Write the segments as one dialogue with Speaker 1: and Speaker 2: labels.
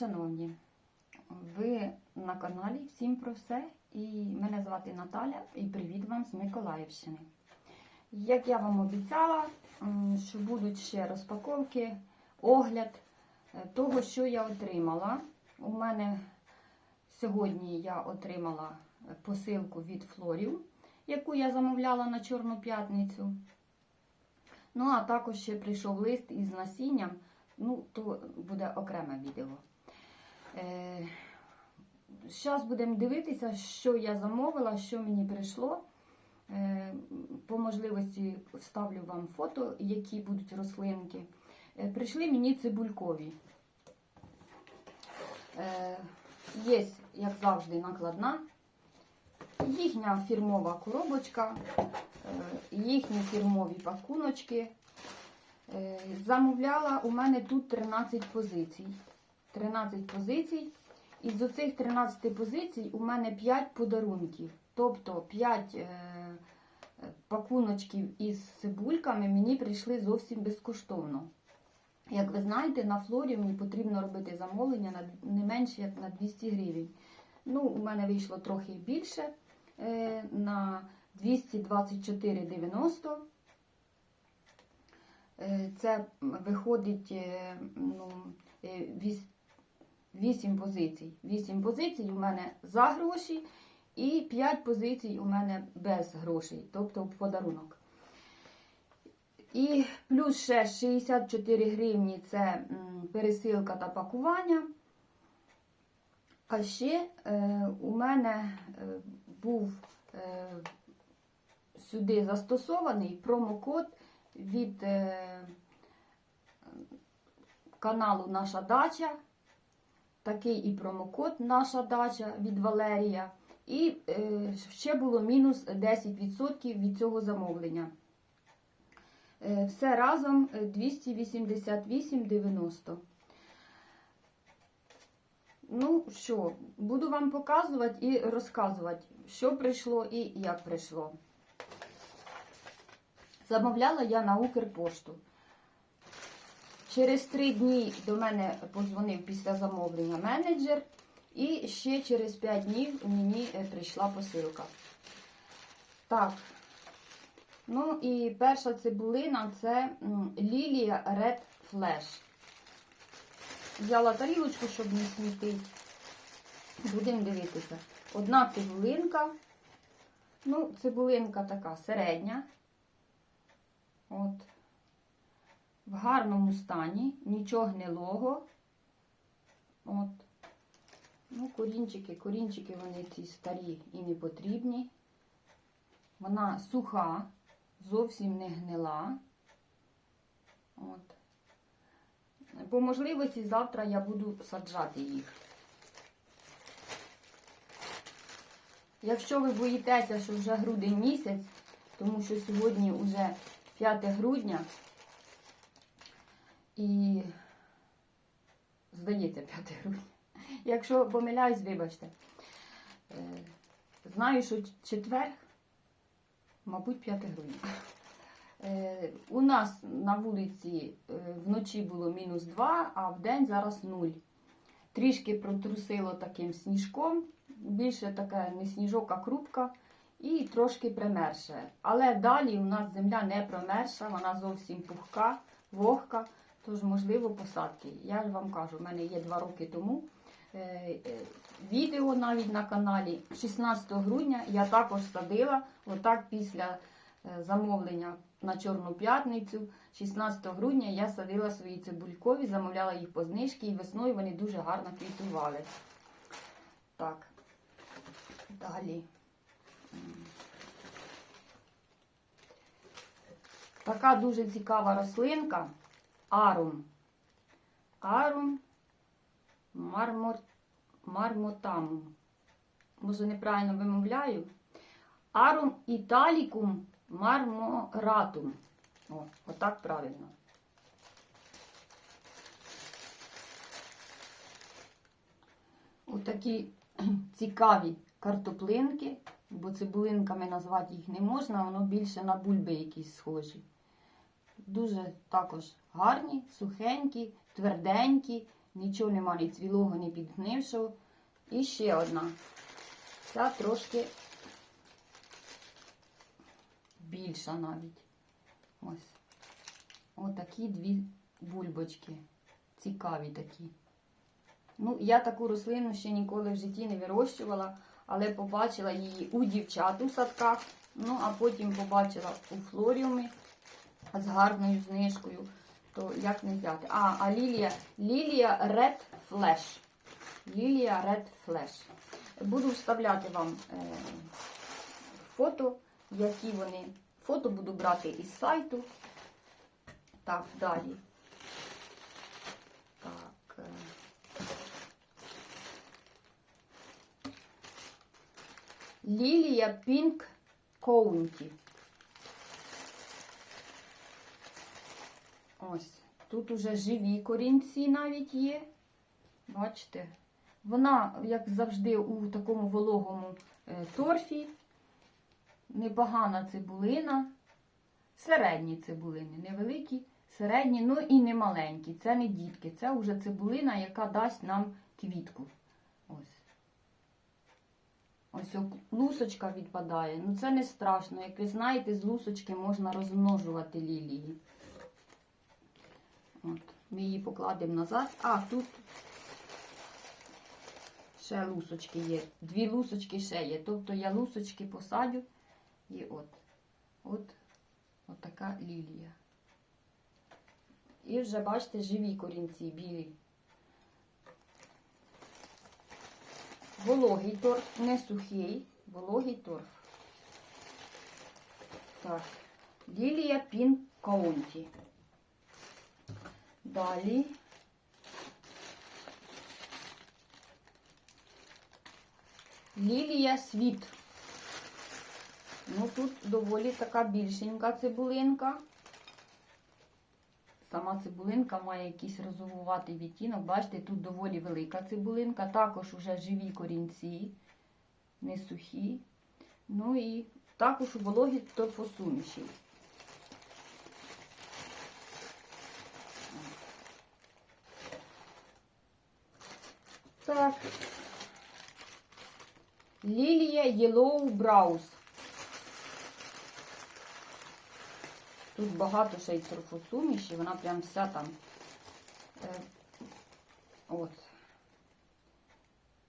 Speaker 1: шановні, ви на каналі Всім про все. І мене звати Наталя і привіт вам з Миколаївщини. Як я вам обіцяла, що будуть ще розпаковки, огляд е, того, що я отримала. У мене сьогодні я отримала посилку від Флорів, яку я замовляла на Чорну п'ятницю. Ну, а також ще прийшов лист із насінням. Ну, то буде окреме відео. Е, Зараз будемо дивитися, що я замовила, що мені прийшло. Е, По можливості вставлю вам фото, які будуть рослинки. Е, Прийшли мені цибулькові. Е, Є, як завжди, накладна. Їхня фірмова коробочка, е, їхні фірмові пакуночки. Е, Замовляла у мене тут 13 позицій. 13 позицій. І з оцих 13 позицій у мене 5 подарунків. Тобто 5 е, пакуночків із цибульками мені прийшли зовсім безкоштовно. Як ви знаєте, на флорі мені потрібно робити замовлення на не менше як на 200 гривень. Ну, у мене вийшло трохи більше е, на 224,90. Е, Це виходить е, ну, 8 позицій. 8 позицій у мене за гроші і 5 позицій у мене без грошей, тобто в подарунок. І плюс ще 64 гривні це пересилка та пакування. А ще е, у мене е, був е, сюди застосований промокод від е, каналу Наша Дача. Такий і промокод Наша дача від Валерія. І е, ще було мінус 10% від цього замовлення. Е, все разом 288,90. Ну що, буду вам показувати і розказувати, що прийшло і як прийшло. Замовляла я на Укрпошту. Через три дні до мене подзвонив після замовлення менеджер, і ще через 5 днів мені е, прийшла посилка. Так, ну і перша цибулина це Лілія Red Flash. Взяла тарілочку, щоб не смітити. Будемо дивитися. Одна цибулинка. Ну, цибулинка така середня. От в гарному стані, нічого гнилого. От. Ну, корінчики, корінчики вони ці старі і не потрібні. Вона суха, зовсім не гнила. От. По можливості завтра я буду саджати їх. Якщо ви боїтеся, що вже грудень місяць, тому що сьогодні вже 5 грудня, і, здається, 5 грудня. Якщо помиляюсь, вибачте. Е, Знаю, що четвер, мабуть, 5 грудня. Е, У нас на вулиці е, вночі було мінус 2, а в день зараз 0. Трішки протрусило таким сніжком, більше така не сніжок, а крупка, і трошки примерше. Але далі у нас земля не промерша, вона зовсім пухка, вогка. Тож, можливо, посадки. Я ж вам кажу, в мене є два роки тому е, е, відео навіть на каналі. 16 грудня я також садила, отак після е, замовлення на Чорну п'ятницю. 16 грудня я садила свої цибулькові, замовляла їх по знижці, і весною вони дуже гарно квітували. Так, далі. Така дуже цікава рослинка. Арум. Арум мармор... мармотамум. Може, неправильно вимовляю. Арум італікум марморатум. О, отак правильно. Отакі цікаві картоплинки, бо цибулинками назвати їх не можна, воно більше на бульби якісь схожі. Дуже також гарні, сухенькі, тверденькі, Нічого нема ні цвілого, ні підгнившого. І ще одна. Ця трошки більша навіть. Ось. Отакі дві бульбочки. Цікаві такі. Ну, я таку рослину ще ніколи в житті не вирощувала, але побачила її у дівчат у садках. Ну, а потім побачила у флоріумі з гарною знижкою. То як не взяти? А, а лілія, лілія Red Flash. Лілія Red Flash. Буду вставляти вам е, фото, які вони. Фото буду брати із сайту. Так, далі. Так. е. Лілія Pink County. Ось. Тут уже живі корінці навіть є. Бачите? Вона, як завжди, у такому вологому е, торфі. Непогана цибулина. Середні цибулини, невеликі, середні, ну і не маленькі. Це не дітки, це вже цибулина, яка дасть нам квітку. Ось. Ось лусочка відпадає. Ну це не страшно. Як ви знаєте, з лусочки можна розмножувати лілії. От. Ми її покладемо назад. А, тут ще лусочки є. Дві лусочки ще є. Тобто я лусочки посадю і от. От, от така лілія. І вже бачите, живі корінці білі. Вологий торф, не сухий, вологий торф. Так, лілія Пін Каунті. Далі. Лілія світ. Ну, тут доволі така більшенька цибулинка. Сама цибулинка має якийсь розовуватий відтінок. Бачите, тут доволі велика цибулинка. Також уже живі корінці, не сухі. Ну і також у вологі торфосуміші. Так. Лілія Yellow Brows. Тут багато ще й торфосуміші, вона прям вся там. Е, от.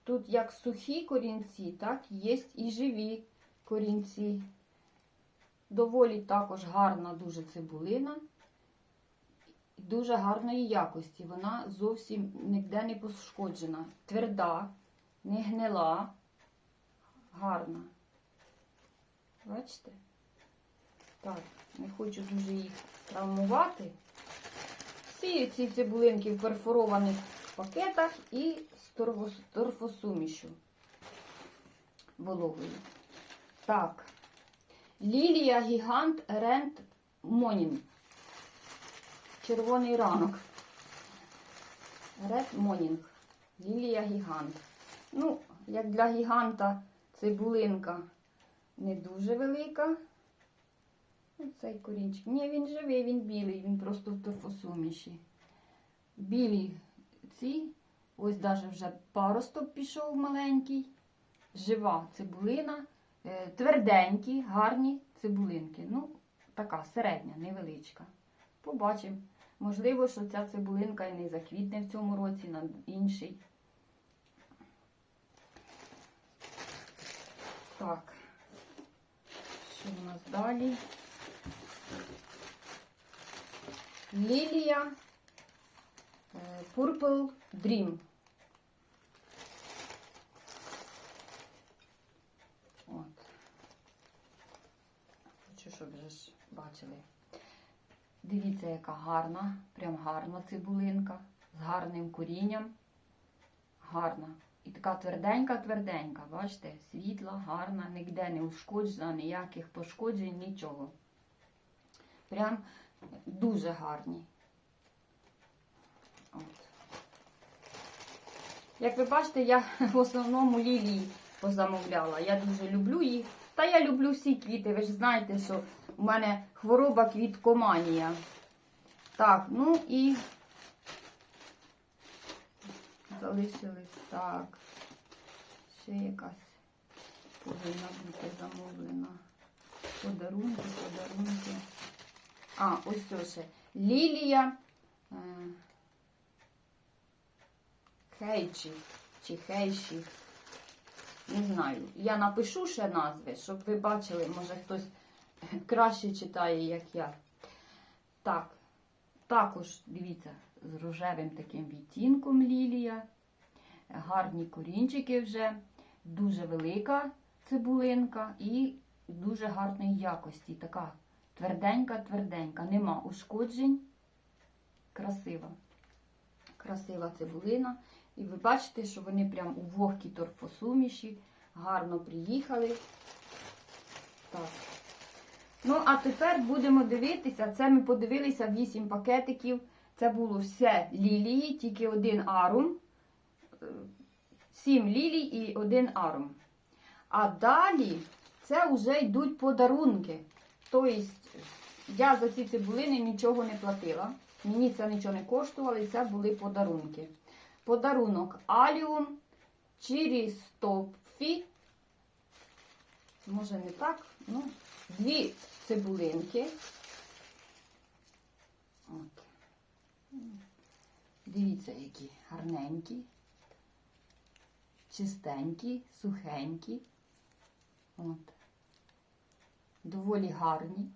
Speaker 1: Тут як сухі корінці, так, є і живі корінці. Доволі також гарна дуже цибулина. Дуже гарної якості. Вона зовсім ніде не пошкоджена. Тверда, не гнила, гарна. Бачите? Так, не хочу дуже їх травмувати. Всі ці цибулинки в перфорованих пакетах і з торфос- торфосумішю вологою. Так, Лілія Гігант Рент Монін. Червоний ранок. Ред Монінг. Лілія Гігант. Ну, як для гіганта цибулинка не дуже велика. Цей корінчик. Ні, він живий, він білий, він просто в торфосуміші. Білі ці, ось навіть вже паросток пішов маленький. Жива цибулина, е, тверденькі, гарні цибулинки. Ну, така середня, невеличка. Побачимо. Можливо, що ця цибулинка і не заквітне в цьому році на інший. Так, що у нас далі? Лілія е, Purple Dream. От. Хочу, щоб вже ж бачили. Дивіться, яка гарна, прям гарна цибулинка з гарним корінням. Гарна. І така тверденька-тверденька, бачите, світла, гарна, ніде не ушкоджена, ніяких пошкоджень, нічого. Прям дуже гарні. От. Як ви бачите, я в основному лілії позамовляла. Я дуже люблю їх. Та я люблю всі квіти. Ви ж знаєте, що у мене хвороба квіткоманія. Так, ну і залишились так. Ще якась повинна бути замовлена. Подарунки, подарунки. А, ось це ще. Лілія. е, Хейчі чи Хейші. Не знаю. Я напишу ще назви, щоб ви бачили, може хтось краще читає, як я. Так. Також, дивіться, з рожевим таким відтінком лілія. Гарні корінчики вже, дуже велика цибулинка і дуже гарної якості. Така тверденька-тверденька. Нема ушкоджень. Красива. Красива цибулина. І ви бачите, що вони прям у вогкій торфосуміші, гарно приїхали. Так. Ну, а тепер будемо дивитися. Це ми подивилися 8 пакетиків. Це було все лілії, тільки один арум. 7 лілій і один арум. А далі це вже йдуть подарунки. Тобто, я за ці цибулини нічого не платила. Мені це нічого не коштувало, і це були подарунки. Подарунок Аліум, Чірістопфі. Може не так, ну, дві цибулинки. От. Дивіться, які гарненькі, чистенькі, сухенькі. От. Доволі гарні.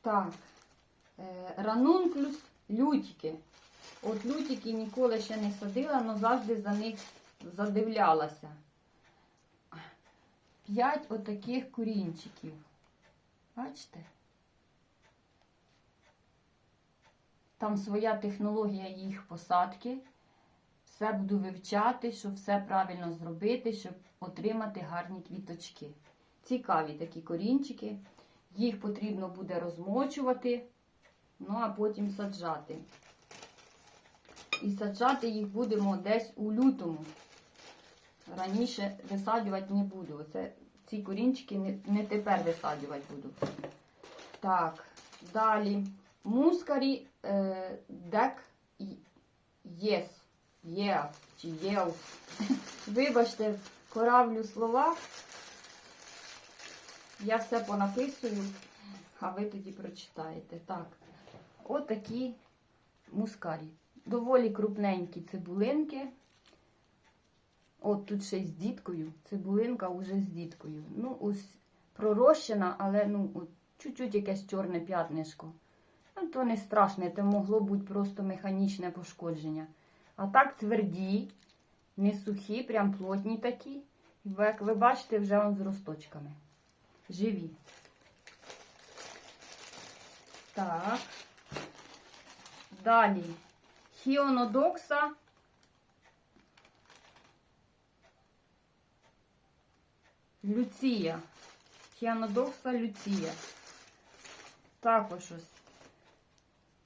Speaker 1: Так, е, ранунклюс лютики. От лютики ніколи ще не садила, але завжди за них задивлялася. П'ять отаких корінчиків. Бачите? Там своя технологія їх посадки. Все буду вивчати, щоб все правильно зробити, щоб отримати гарні квіточки. Цікаві такі корінчики. Їх потрібно буде розмочувати, ну а потім саджати. І саджати їх будемо десь у лютому. Раніше висаджувати не буду. Оце, ці корінчики не, не тепер висаджувати буду. Так, далі. Мускарі е, дек єс. Єс чи єс. Вибачте, коравлю слова. Я все понаписую, а ви тоді прочитаєте. Так, отакі мускарі. Доволі крупненькі цибулинки. От тут ще й з діткою. Цибулинка вже з діткою. Ну, ось пророщена, але ну, от, чуть-чуть якесь чорне п'ятнишко. Ну, то не страшне, це могло бути просто механічне пошкодження. А так тверді, не сухі, прям плотні такі. Як ви бачите, вже он з росточками. Живі. Так. Далі. Хіонодокса. Люція. Хіонодокса Люція. Також ось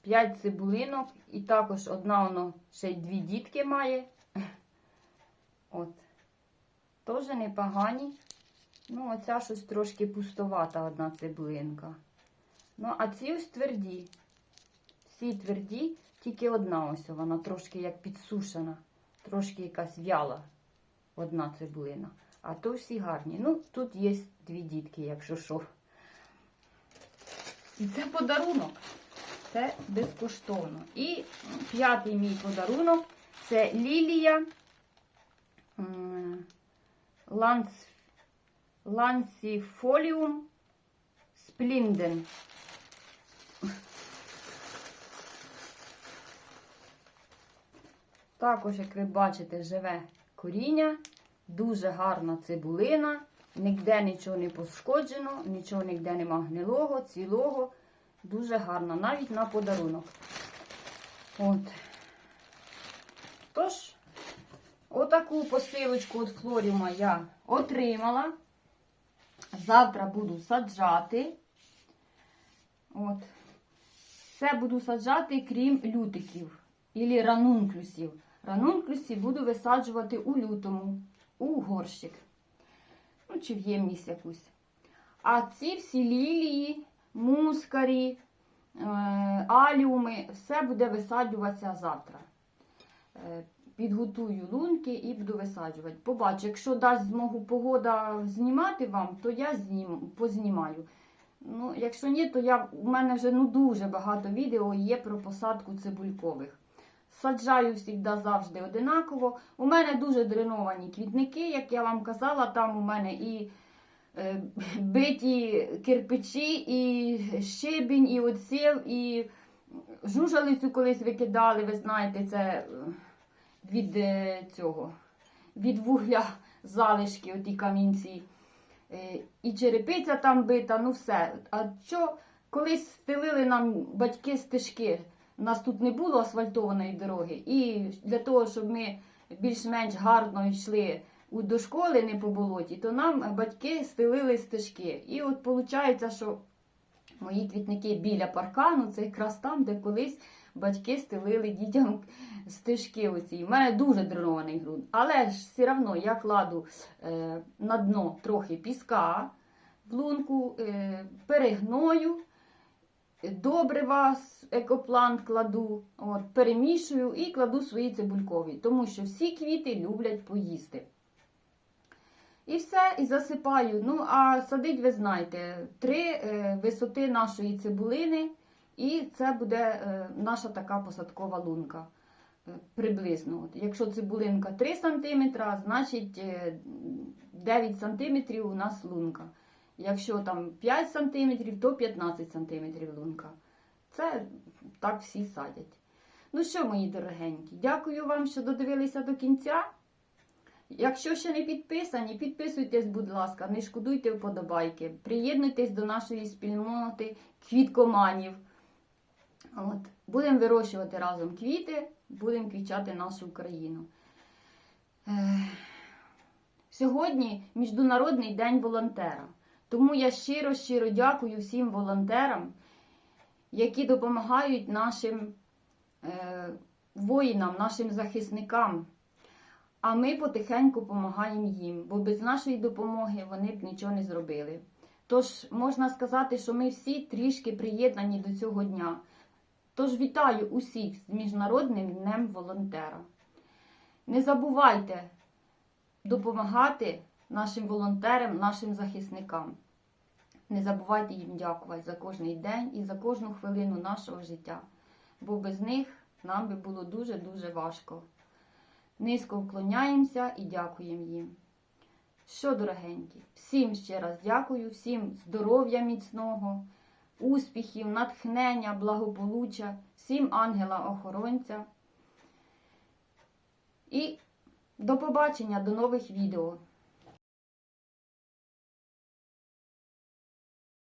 Speaker 1: 5 цибулинок. І також одна воно ще й дві дітки має. От. Теж непогані. Ну, оця щось трошки пустовата одна цибулинка. Ну, а ці ось тверді. Всі тверді, тільки одна ось вона трошки як підсушена, трошки якась в'яла одна цибулина. А то всі гарні. Ну, тут є дві дітки, якщо що. І це подарунок. Це безкоштовно. І п'ятий мій подарунок це лілія ланц, лансіфоліум сплінден. Також, як ви бачите, живе коріння, дуже гарна цибулина, ніде нічого не пошкоджено, нічого ніде нема гнилого, цілого. Дуже гарно, навіть на подарунок. От. Тож, отаку посилочку від Флоріма я отримала. Завтра буду саджати. От. Все буду саджати, крім лютиків. Ілі ранунклюсів. Ранунклюсів буду висаджувати у лютому, у горщик. Ну, чи в ємність якусь. А ці всі лілії, мускарі, е, аліуми, все буде висаджуватися завтра. Е, Підготую лунки і буду висаджувати. Побачу, якщо дасть змогу погода знімати вам, то я зніму, познімаю. Ну, якщо ні, то я, у мене вже ну, дуже багато відео є про посадку цибулькових. Саджаю завжди завжди одинаково. У мене дуже дреновані квітники, як я вам казала, там у мене і е, биті кирпичі, і щебінь, і оців, і жужалицю колись викидали, ви знаєте, це е, від е, цього, від вугля залишки, оті камінці. Е, І черепиця там бита, ну все. А що колись стелили нам батьки стежки? У нас тут не було асфальтованої дороги. І для того, щоб ми більш-менш гарно йшли до школи, не по болоті, то нам батьки стелили стежки. І от виходить, що мої квітники біля паркану, це якраз там, де колись батьки стелили дітям стежки. Оці. У мене дуже дренований ґрунт. Але ж все одно я кладу е, на дно трохи піска в лунку, е, перегною, добрива з екоплант кладу, от, перемішую і кладу свої цибулькові, тому що всі квіти люблять поїсти. І все, і засипаю. Ну, а садить, ви знаєте, три е, висоти нашої цибулини, і це буде е, наша така посадкова лунка. Е, Приблизно. От, якщо цибулинка 3 см, значить е, 9 см у нас лунка. Якщо там 5 см, то 15 см лунка. Це так всі садять. Ну що, мої дорогенькі, дякую вам, що додивилися до кінця. Якщо ще не підписані, підписуйтесь, будь ласка, не шкодуйте вподобайки. Приєднуйтесь до нашої спільноти квіткоманів. От. Будемо вирощувати разом квіти, будемо квічати нашу Україну. Сьогодні Міжнародний день волонтера. Тому я щиро-щиро дякую всім волонтерам, які допомагають нашим е, воїнам, нашим захисникам. А ми потихеньку допомагаємо їм, бо без нашої допомоги вони б нічого не зробили. Тож можна сказати, що ми всі трішки приєднані до цього дня. Тож вітаю усіх з Міжнародним днем волонтера. Не забувайте допомагати нашим волонтерам, нашим захисникам. Не забувайте їм дякувати за кожний день і за кожну хвилину нашого життя, бо без них нам би було дуже-дуже важко. Низько вклоняємося і дякуємо їм. Що, дорогенькі, всім ще раз дякую, всім здоров'я міцного, успіхів, натхнення, благополуччя, всім ангела-охоронця. І до побачення, до нових відео.